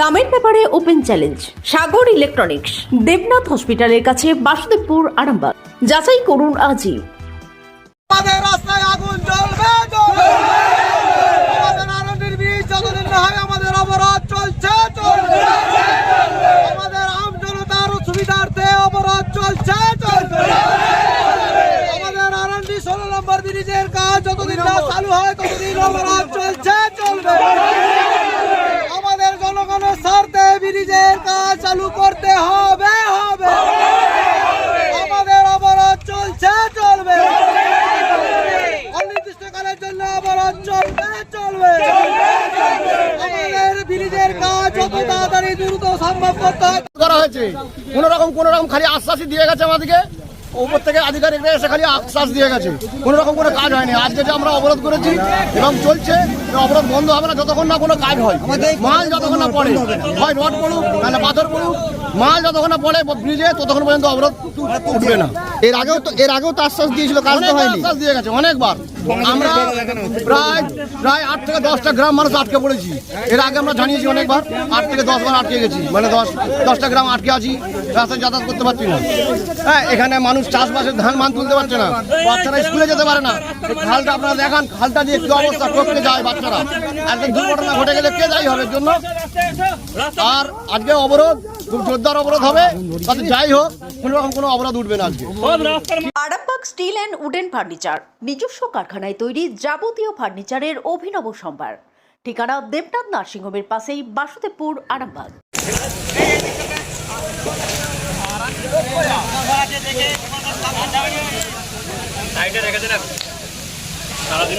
দামের ব্যাপারে open challenge, Sagar electronics, Debnath হসপিটালের কাছে বাসুদেবপুর, আরামবাগ। যাচাই করুন আজই। আমাদের রাস্তায় আগুন জ্বলবে আনন্দের বীজ যতদিন হয় আমাদের অবরোধ চলছে, চলবে আমাদের আম জনতার সুবিধার্থে অবরোধ চলছে, চলবে আমাদের আনন্দি ষোলো নম্বর ব্রিজের কাজ যতদিন না চালু হয়, ততদিন অবরোধ চলছে, চলবে। হবে হবে আমাদের অবরোধ চলছে, চলবে। অনির্দিষ্টকালের জন্য অবরোধ চলবে চলবে। আমাদের ব্রিজের কাজ যত তাড়াতাড়ি দ্রুত সম্ভব করতে করা হয়েছে। কোন রকম কোন রকম খালি আশ্বাসই দিয়ে গেছে আমাদেরকে। উপর থেকে আধিকারিকরা এসে খালি আশ্বাস দিয়ে গেছে। কোনো রকম কোনো কাজ হয়নি। আজকে যে আমরা অবরোধ করেছি এবং চলছে অবরোধ বন্ধ হবে না যতক্ষণ না কোনো কাজ হয়। মাল যতক্ষণ না পড়ে। হয় রড পড়ুক নাহলে পাথর পড়ুক। মাল যতক্ষণ না পড়ে ব্রিজে ততক্ষণ পর্যন্ত অবরোধ উঠবে না। এর আগেও তো এর আগেও তো আশ্বাস দিয়েছিল কাজ তো হয়নি। আশ্বাস দিয়ে গেছে অনেকবার। আমরা প্রায় প্রায় আট থেকে দশটা গ্রাম মানুষ আটকে পড়েছি। এর আগে আমরা জানিয়েছি অনেকবার আট থেকে দশ বার আটকে গেছি। মানে দশ দশটা গ্রাম আটকে আছি রাস্তায় যাতায়াত করতে পারছি না। হ্যাঁ এখানে মানুষ চাষবাসের ধান মান তুলতে পারছে না। বাচ্চারা স্কুলে যেতে পারে না। খালটা আপনারা দেখান খালটা দিয়ে কি অবস্থা টপকে যায় বাচ্চারা একদিন দুর্ঘটনা ঘটে গেলে কে যাই হবে জন্য? আর আজকে অবরোধ খুব জোরদার অবরোধ হবে। তাতে যাই হোক কোনো রকম কোনো অবরোধ উঠবে না আজকে। Arambagh steel and wooden furniture নিজস্ব কারখানায় তৈরি যাবতীয় ফার্নিচারের অভিনব সম্ভার। ঠিকানা দেবনাথ নার্সিংহোমের পাশেই বাসুদেবপুর আরামবাগ। সারাদিন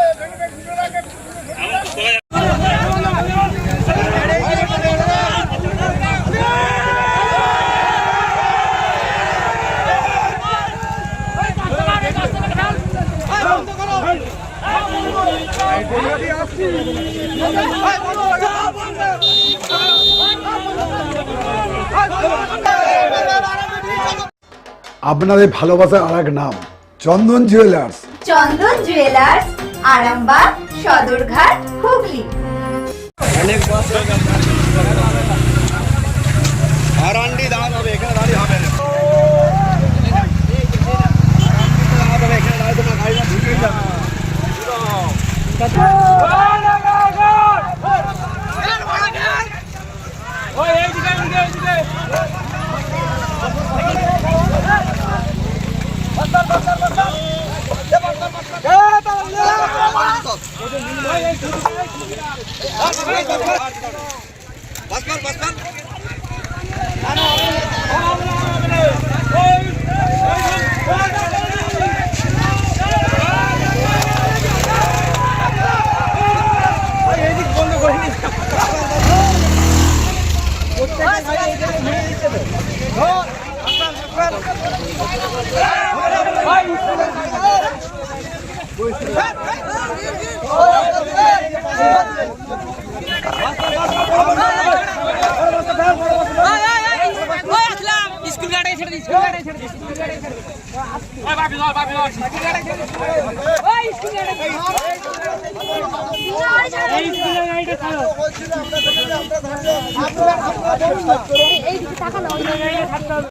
আপনাদের ভালোবাসার আর এক নাম চন্দন জুয়েলার্স চন্দন জুয়েলার্স আরামবাগ সদরঘাট হুগলি। প্রত্যেকটা গাড়ি এইখানে ঘুরে দিতে হবে এই দিকে টাকা নাও